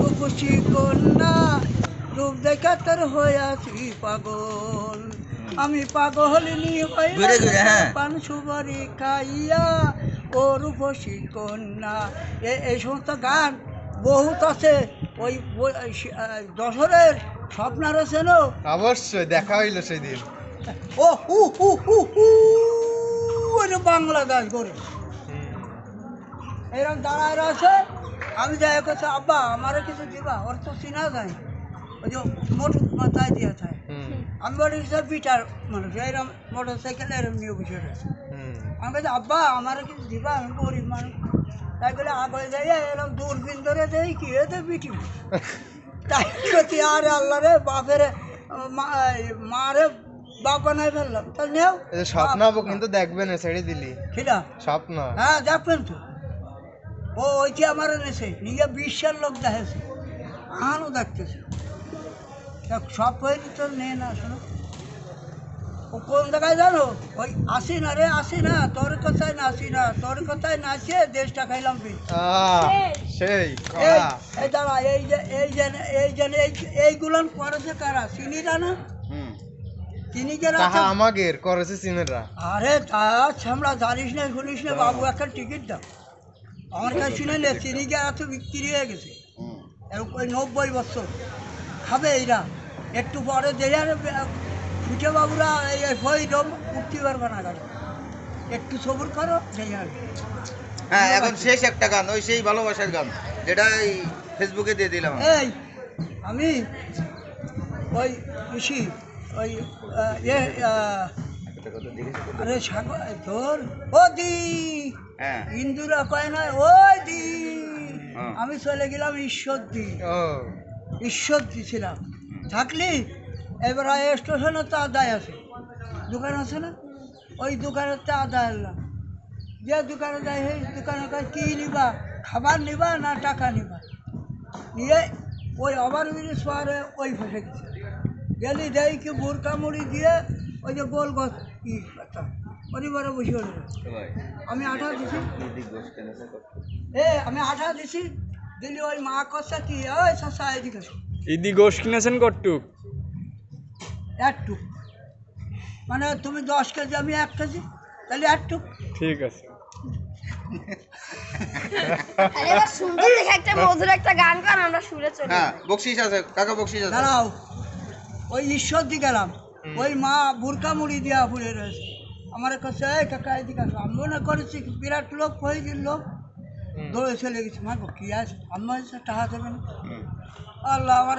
রূপসী কন্যা রূপ দেখা তোর হইয়াছি পাগল। আমি পাগল ঘুরে, হ্যাঁ। পান সুপারি খাইয়া ও রূপসী কন্যা। এ- এই সমস্ত গান বহুত আছে ওই যশোরের স্বপ্নার আছে না অবশ্যই দেখা হইল সেদিন। ও হু হু হু হু বাংলা গাছ করে। এরকম দাঁড়ায় রয়েছে আমি যাই করছে আব্বা আমারও কিছু দিবা ওর তো চিনা যায় ওই যে মোটর মাথায় দিয়ে থাকে। আমি বলি স্যার বিটার মানুষ এরকম মোটর সাইকেল এরকম নিয়ে বসে রয়েছে। আমি বলছি আব্বা আমারও কিছু দিবা আমি গরিব মানুষ। তাই বলে আগে যাই এরকম দূরবিন ধরে দেই কি এতে বিটি তাই করছি আর আল্লাহ রে বাপের মারে বাপ বানাই ফেললাম। তা নেও স্বপ্ন কিন্তু দেখবেন ছেড়ে দিলি। সেটা স্বপ্ন। হ্যাঁ দেখবেন তো। ও ওইটি আমার এনেছে নিজে বিশ্বের লোক দেখেছে আনও দেখতেছে। সব হয়নি তো নে না শোনো। ও কোন জায়গায় জানো? ওই আসি না রে আসি না তোর কথায় নাচি না তোর কথায় নাচিয়ে দেশটা খাইলাম সেই এই দাঁড়া এই যে এই যে এই যে এই এইগুলান করেছে কারা? চিনি না? হুম। চিনি কে তাহা আমাগের করেছে সিনেরা। আরে তা আমরা জানিস না শুনিস না বাবু একটা টিকিট দাও। আমার কাছে শুনে নে চিনি কে এত বিক্রি হয়ে গেছে। ওই নব্বই বছর। খাবে এইরা একটু পরে আর ছুটে বাবুরা এই হই রম উঠতে পারবে না গাড়ি একটু সবুর করো আর। হ্যাঁ এখন শেষ একটা গান ওই সেই ভালোবাসার গান যেটা এই ফেসবুকে দিয়ে দিলাম। এই আমি ওই ইসি ওই এ আহ, আরে সাগর তোর ও দি। হ্যাঁ। ইন্দুরা কয় না ওই দি। হ্যাঁ। আমি চলে গেলাম ঈশ্বর দি ঈশ্বর দি ছিলাম। থাকলি? এবার স্টেশনে তো আদায় আছে। দোকান আছে না? ওই দোকানের তো আদায় এলাম যে দোকানে যাই সেই দোকানে কী নিবা? খাবার নিবা না টাকা নিবা? নিয়ে ওই ওভার ব্রিজ পারে ওই ফেসে গেছে। গেলি দেয় কি বোরকা মুড়ি দিয়ে ওই যে গোল গছ একটা পরিবারে বসে হলো আমি আঠা দিছি। এ আমি আঠা দিছি। দিলি ওই মা কষা কি? ওই শশা এদিকে ইদি গোশ কিনেছেন কটুক একটু মানে তুমি দশ কেজি আমি এক কেজি। তাহলে একটু ঠিক আছে। সুন্দর দেখে একটা মধুর একটা গান কর আমরা সুরে চলি। হ্যাঁ বকশিস আছে। কাকা বকশিস আছে। দাঁড়াও। ওই ঈশ্বর দিকে গেলাম। ওই মা বুরকা মুড়ি দিয়া ফুলে রয়েছে। আমার কাছে এই কাকা এদিকে আসো। আমি মনে করেছি বিরাট লোক হয়েছিল লোক। দৌড়ে চলে গেছে। মা কি আছে? আমার টাকা দেবেন। আল্লাহ আমার